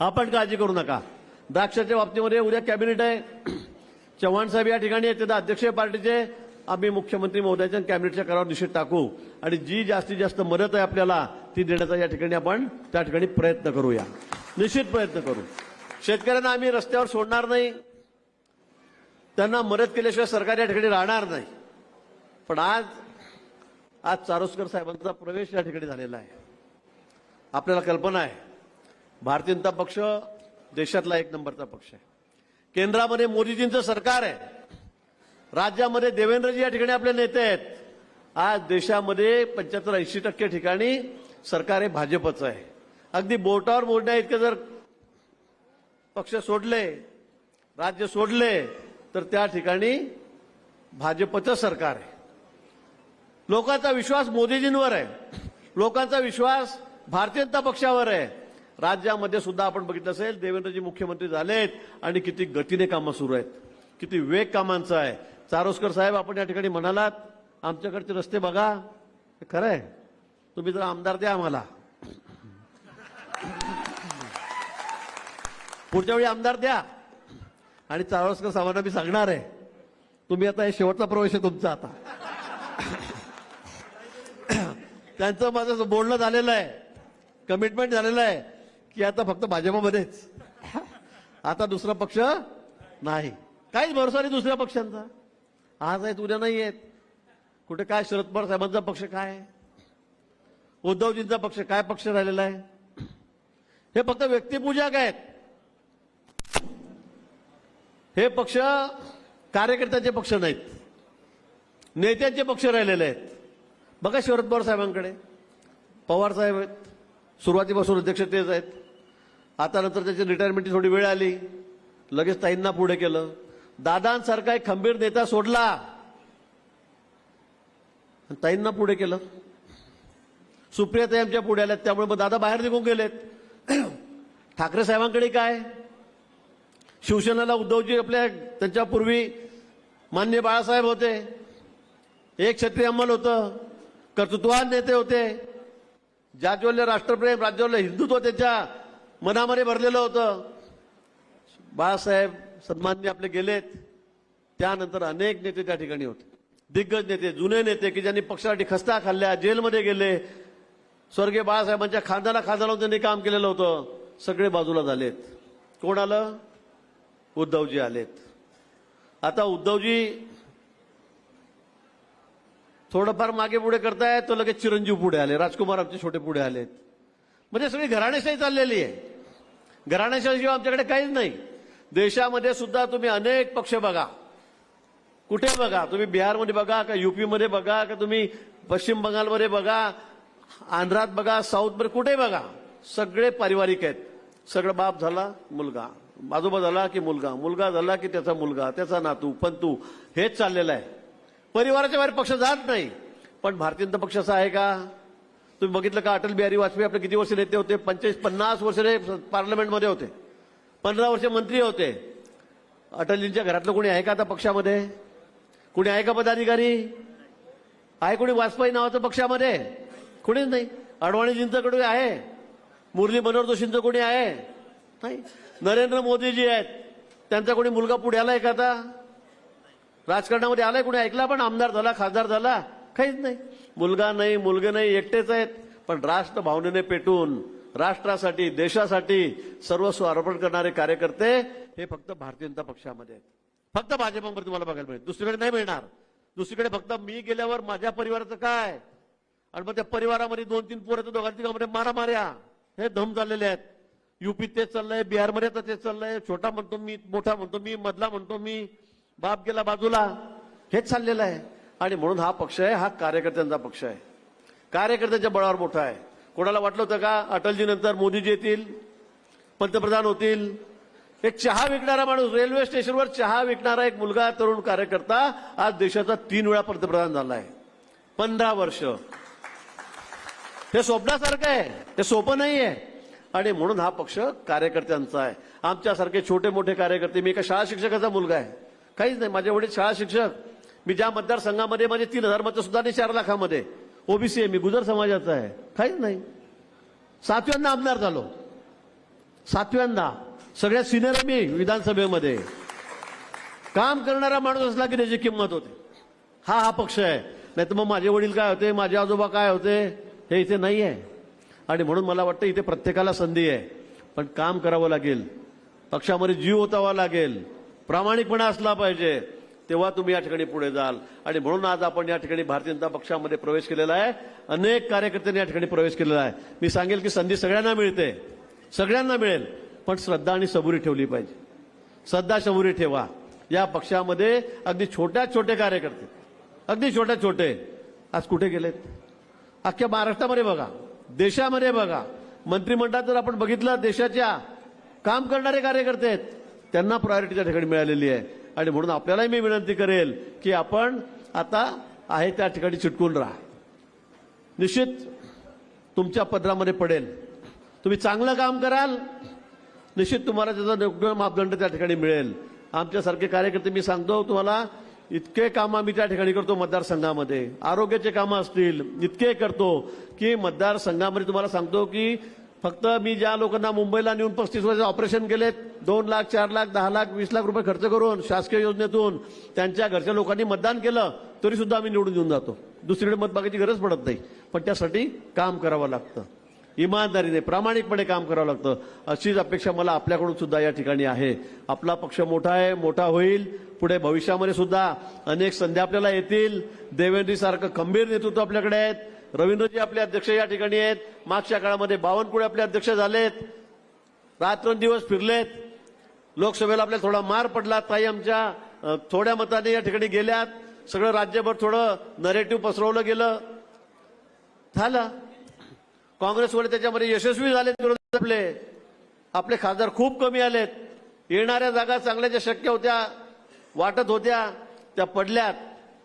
आपण काळजी करू नका. द्राक्षाच्या बाबतीमध्ये उद्या कॅबिनेट आहे. चव्हाण साहेब या ठिकाणी आहेत. तिथं अध्यक्ष पार्टीचे आम्ही मुख्यमंत्री महोदयाच्या कॅबिनेटच्या करावर निषेध टाकू. आणि जी जास्तीत जास्त मदत आहे आपल्याला ती देण्याचा या ठिकाणी आपण त्या ठिकाणी प्रयत्न करूया. निश्चित प्रयत्न करू. शेतकऱ्यांना आम्ही रस्त्यावर सोडणार नाही. त्यांना मदत केल्याशिवाय सरकार या ठिकाणी राहणार नाही. पण आज आज चारोस्कर साहेबांचा प्रवेश या ठिकाणी झालेला आहे. आपल्याला कल्पना आहे. भारतीय जनता पक्ष देशातला एक नंबरचा पक्ष आहे. केंद्रामध्ये मोदीजींचं सरकार आहे. राज्यामध्ये देवेंद्रजी या ठिकाणी आपले नेते आहेत. आज देशामध्ये पंच्याहत्तर ऐंशी टक्के ठिकाणी सरकार हे भाजपचं आहे. अगदी बोटावर मोडण्या इतके जर पक्ष सोडले राज्य सोडले तर त्या ठिकाणी भाजपचं सरकार आहे. लोकांचा विश्वास मोदीजींवर आहे. लोकांचा विश्वास भारतीय जनता पक्षावर आहे. राज्यामध्ये सुद्धा आपण बघितलं असेल देवेंद्रजी मुख्यमंत्री झालेत आणि किती गतीने कामं सुरू आहेत. किती वेग कामांचा आहे. चारोस्कर साहेब आपण या ठिकाणी म्हणालात आमच्याकडचे रस्ते बघा. हे खरं आहे. तुम्ही जर आमदार द्या आम्हाला. पुढच्या वेळी आमदार द्या. आणि चारोस्कर साहेबांना मी सांगणार आहे. तुम्ही आता हे शेवटचा प्रवेश आहे तुमचा आता. त्यांचं माझं बोलणं झालेलं आहे. कमिटमेंट झालेलं आहे. की आता फक्त भाजपमध्येच. आता दुसरा पक्ष नाही. काहीच भरोसा नाही दुसऱ्या पक्षांचा. आज आहेत उद्या नाही आहेत. कुठे काय शरद पवार साहेबांचा पक्ष काय उद्धवजींचा पक्ष काय पक्ष राहिलेला आहे? हे फक्त व्यक्तिपूजक आहेत. हे पक्ष कार्यकर्त्यांचे पक्ष नाहीत. नेत्यांचे पक्ष राहिलेले आहेत. बघा शरद पवार साहेबांकडे. पवार साहेब आहेत. सुरुवातीपासून अध्यक्ष तेच आहेत. आता नंतर त्याची रिटायरमेंटची थोडी वेळ आली. लगेच ताईंना पुढे केलं. दादांसारखा एक खंबीर नेता सोडला. ताईंना पुढे केलं. सुप्रियाताई आमच्या पुढे आल्यात. त्यामुळे मग दादा बाहेर निघून गेलेत. ठाकरे साहेबांकडे काय? शिवसेनेला उद्धवजी आपल्या त्यांच्या पूर्वी मान्य बाळासाहेब होते. एक क्षत्रिय अंमल होतं. कर्तृत्वान नेते होते. ज्याज्वल्य राष्ट्रप्रेम राज्यवल्य हिंदुत्व त्यांच्या मनामध्ये भरलेलं होतं. बाळासाहेब सन्मान्य आपले गेलेत. त्यानंतर अनेक नेते त्या ठिकाणी होते. दिग्गज नेते जुने नेते की ज्यांनी पक्षासाठी खस्ता खाल्ल्या जेलमध्ये गेले. स्वर्गीय बाळासाहेबांच्या खांद्याला खांदा त्यांनी काम केलेलं होतं. सगळे बाजूला झालेत. कोण आलं उद्धवजी आलेत. आता उद्धवजी थोडंफार मागे पुढे करतायत तर लगेच चिरंजीव पुढे आले. राजकुमार आमचे छोटे पुढे आलेत. म्हणजे सगळी घराणेशाही चाललेली आहे. घराणेशाहीशिवाय आमच्याकडे काहीच नाही. देशामध्ये सुद्धा तुम्ही अनेक पक्ष बघा. कुठे बघा? तुम्ही बिहारमध्ये बघा का युपीमध्ये बघा का तुम्ही पश्चिम बंगालमध्ये बघा? आंध्रात बघा साऊथमध्ये कुठे बघा? सगळे पारिवारिक आहेत. सगळं बाप झाला मुलगा. आजोबा झाला की मुलगा. मुलगा झाला की त्याचा मुलगा त्याचा नातू पंतू हेच चाललेलं आहे. परिवाराच्या बाहेर पक्ष जात नाही. पण भारतीय जनता पक्ष असा आहे का? तुम्ही बघितलं का अटल बिहारी वाजपेयी आपले किती वर्ष नेते होते? पंचवीस पन्नास वर्ष पार्लमेंटमध्ये होते. पंधरा वर्ष मंत्री होते. अटलजींच्या घरातलं कोणी आहे का आता पक्षामध्ये? कोणी आहे का पदाधिकारी? आहे कोणी वाजपेयी नावाचं पक्षामध्ये? कोणीच नाही. अडवाणीजींचं कोणी आहे. मुरली मनोहर जोशींचं कोणी आहे? नाही. नरेंद्र मोदीजी आहेत. त्यांचा कोणी मुलगा पुढे आलाय का आता? राजकारणामध्ये आलाय कोणी? ऐकला पण? आमदार झाला खासदार झाला. काहीच नाही. मुलगा नाही मुलगे नाही एकटेच आहेत. पण राष्ट्र भावनेने पेटून राष्ट्रासाठी देशासाठी सर्वस्व अर्पण करणारे कार्यकर्ते हे फक्त भारतीय जनता पक्षामध्ये आहेत. फक्त भाजपमध्ये तुम्हाला बघायला मिळेल. दुसरीकडे नाही मिळणार. दुसरीकडे फक्त मी गेल्यावर माझ्या परिवाराचं काय? आणि मग त्या परिवारामध्ये दोन तीन पोरं तर दोघांची कामध्ये मारा मार्या हे धम झालेले आहेत. युपीत तेच चाललंय बिहारमध्ये तर तेच चाललंय. छोटा म्हणतो मी मोठा म्हणतो मी मधला म्हणतो मी. बाप गेला बाजूला. हेच चाललेलं आहे. आणि म्हणून हा पक्ष आहे हा कार्यकर्त्यांचा पक्ष आहे. कार्यकर्त्यांच्या बळावर मोठा आहे. कोणाला वाटलं होतं का अटलजीनंतर मोदीजी येतील पंतप्रधान होतील? एक चहा विकणारा माणूस रेल्वे स्टेशनवर चहा विकणारा एक मुलगा तरुण कार्यकर्ता आज देशाचा तीन वेळा पंतप्रधान झाला आहे. पंधरा वर्ष. हे स्वप्नासारखं आहे. हे सोपं नाही आहे. आणि म्हणून हा पक्ष कार्यकर्त्यांचा आहे. आमच्यासारखे छोटे मोठे कार्यकर्ते मी एका शाळा शिक्षकाचा मुलगा आहे. काहीच नाही. माझे वडील शाळा शिक्षक. मी ज्या मतदारसंघामध्ये माझे तीन हजार मतं सुद्धा नाही चार लाखामध्ये. ओबीसी आहे मी गुजर समाजाचा आहे. काहीच नाही. सातव्यांदा आमदार झालो. सातव्यांदा. सगळ्यात सिनियर मी विधानसभेमध्ये. काम करणारा माणूस असला की त्याची किंमत होते. हा हा पक्ष आहे. नाही तर मग माझे वडील काय होते माझे आजोबा काय होते हे इथे नाही आहे. आणि म्हणून मला वाटतं इथे प्रत्येकाला संधी आहे. पण काम करावं लागेल. पक्षामध्ये जीव ओतावा लागेल. प्रामाणिकपणा असला पाहिजे. तेव्हा तुम्ही या ठिकाणी पुढे जाल. आणि म्हणून आज आपण या ठिकाणी भारतीय जनता पक्षामध्ये प्रवेश केलेला आहे. अनेक कार्यकर्त्यांनी या ठिकाणी प्रवेश केलेला आहे. मी सांगेल की संधी सगळ्यांना मिळते. सगळ्यांना मिळेल. पण श्रद्धा आणि सबुरी ठेवली पाहिजे. श्रद्धा सबुरी ठेवा. या पक्षामध्ये अगदी छोट्या छोटे कार्यकर्ते. अगदी छोट्या छोटे. आज कुठे गेलेत? अख्ख्या महाराष्ट्रामध्ये बघा. देशामध्ये बघा. मंत्रिमंडळात जर आपण बघितलं देशाच्या काम करणारे कार्यकर्ते आहेत त्यांना प्रायोरिटी त्या ठिकाणी मिळालेली आहे. आणि म्हणून आपल्यालाही मी विनंती करेल की आपण आता आहे त्या ठिकाणी चिटकून राहा. निश्चित तुमच्या पदरामध्ये पडेल. तुम्ही चांगलं काम कराल. निश्चित तुम्हाला त्याचा योग्य मापदंड त्या ठिकाणी मिळेल. आमच्यासारखे कार्यकर्ते मी सांगतो तुम्हाला इतके कामं आम्ही त्या ठिकाणी करतो मतदारसंघामध्ये. आरोग्याचे कामं असतील इतके करतो की मतदारसंघामध्ये तुम्हाला सांगतो की फक्त मी ज्या लोकांना मुंबईला नेऊन पस्तीस वर्ष ऑपरेशन केलेत दोन लाख चार लाख दहा लाख वीस लाख रुपये खर्च करून शासकीय योजनेतून त्यांच्या घरच्या लोकांनी मतदान केलं तरी सुद्धा आम्ही निवडून येऊन जातो. दुसरीकडे मत मागायची गरज पडत नाही. पण त्यासाठी काम करावं लागतं. इमानदारीने प्रामाणिकपणे काम करावं लागतं. अशीच अपेक्षा मला आपल्याकडून सुद्धा या ठिकाणी आहे. आपला पक्ष मोठा आहे मोठा होईल. पुढे भविष्यामध्ये सुद्धा अनेक संधी आपल्याला येतील. देवेंद्रीसारखं खंबीर नेतृत्व आपल्याकडे आहेत. रवींद्रजी आपले अध्यक्ष या ठिकाणी आहेत. मागच्या काळामध्ये बावनकुळे आपले अध्यक्ष झालेत. रात्रंदिवस फिरलेत. लोकसभेला आपल्याला थोडा मार पडला. ताई आमच्या थोड्या मताने या ठिकाणी गेल्यात. सगळं राज्यभर थोडं नरेटिव्ह पसरवलं गेलं. झालं. काँग्रेसवाले त्याच्यामध्ये यशस्वी झालेत विरोधी आपले. आपले खासदार खूप कमी आलेत. येणाऱ्या जागा चांगल्या ज्या शक्य होत्या वाटत होत्या त्या पडल्यात.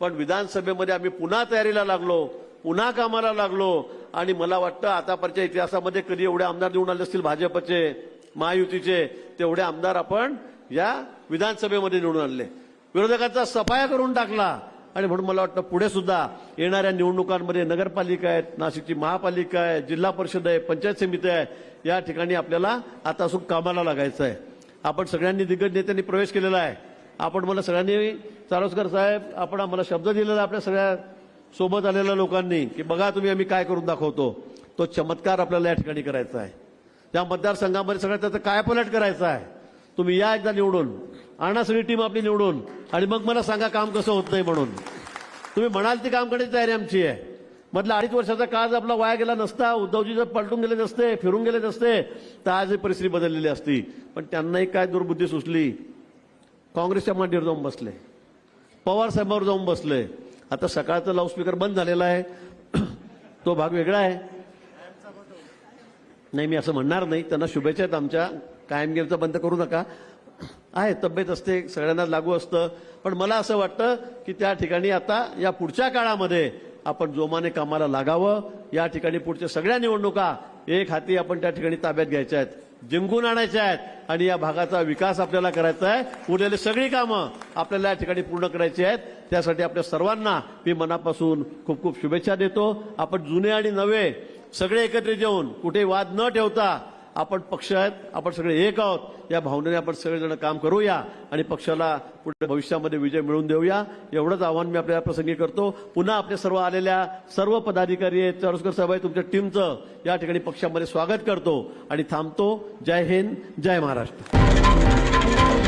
पण विधानसभेमध्ये आम्ही पुन्हा तयारीला लागलो. पुन्हा कामाला लागलो आणि मला वाटतं आतापर्यंतच्या इतिहासामध्ये कधी एवढे आमदार निवडून आले असतील भाजपचे महायुतीचे तेवढे आमदार आपण या विधानसभेमध्ये निवडून आणले. विरोधकांचा सफाया करून टाकला. आणि म्हणून मला वाटतं पुढे सुद्धा येणाऱ्या निवडणुकांमध्ये नगरपालिका आहेत नाशिकची महापालिका आहे जिल्हा परिषद आहे पंचायत समिती आहे या ठिकाणी आपल्याला आता असून कामाला लागायचं आहे. आपण सगळ्यांनी दिग्गज नेत्यांनी प्रवेश केलेला आहे. आपण मला सगळ्यांनी चारोसकर साहेब आपण आम्हाला शब्द दिलेला आहे आपल्या सगळ्या सोबत आलेल्या लोकांनी की बघा तुम्ही आम्ही काय करून दाखवतो. तो चमत्कार आपल्याला या ठिकाणी करायचा आहे. त्या मतदारसंघामध्ये सगळ्यात त्याचं कायपलट करायचं आहे? तुम्ही या एकदा निवडून आणा सगळी टीम आपली निवडून आणि मग मला सांगा काम कसं होत नाही म्हणून. तुम्ही म्हणाल ती काम करण्याची तयारी आमची आहे. मधला अडीच वर्षाचा काळ जर आपला वाया गेला नसता उद्धवजी जर पलटून गेले नसते फिरून गेले नसते तर आज ही परिस्थिती बदललेली असती. पण त्यांनाही काय दुर्बुद्धी सुचली? काँग्रेसच्या मांडीवर जाऊन बसले. पवार साहेबांवर जाऊन बसले. आता सकाळचा लाऊडस्पीकर बंद झालेला आहे. तो भाग वेगळा आहे. नाही मी असं म्हणणार नाही. त्यांना शुभेच्छा आहेत आमच्या. कायमगिरीचा बंद करू नका. आहे तब्येत असते. सगळ्यांना लागू असतं. पण मला असं वाटतं की त्या ठिकाणी आता या पुढच्या काळामध्ये आपण जोमाने कामाला लागावं. या ठिकाणी पुढच्या सगळ्या निवडणुका एक हाती आपण त्या ठिकाणी ताब्यात घ्यायच्या आहेत. जिंकून आणायच्या आहेत. आणि या भागाचा विकास आपल्याला करायचा आहे. उरलेली सगळी कामं आपल्याला या ठिकाणी पूर्ण करायची आहेत. त्यासाठी आपल्या सर्वांना मी मनापासून खूप खूप शुभेच्छा देतो. आपण जुने आणि नवे सगळे एकत्रित येऊन कुठे वाद न ठेवता आपण पक्ष आहेत आपण सगळे एक आहोत. या भावनेने आपण सगळेजण काम करूया आणि पक्षाला पुढे भविष्यामध्ये विजय मिळवून देऊया. एवढंच आव्हान मी आपल्या प्रसंगी करतो. पुन्हा आपल्या सर्व आलेल्या सर्व पदाधिकारी आहेत. चारोस्कर साहेब आहे तुमच्या टीमचं. या ठिकाणी पक्षामध्ये स्वागत करतो आणि थांबतो. जय हिंद जय महाराष्ट्र.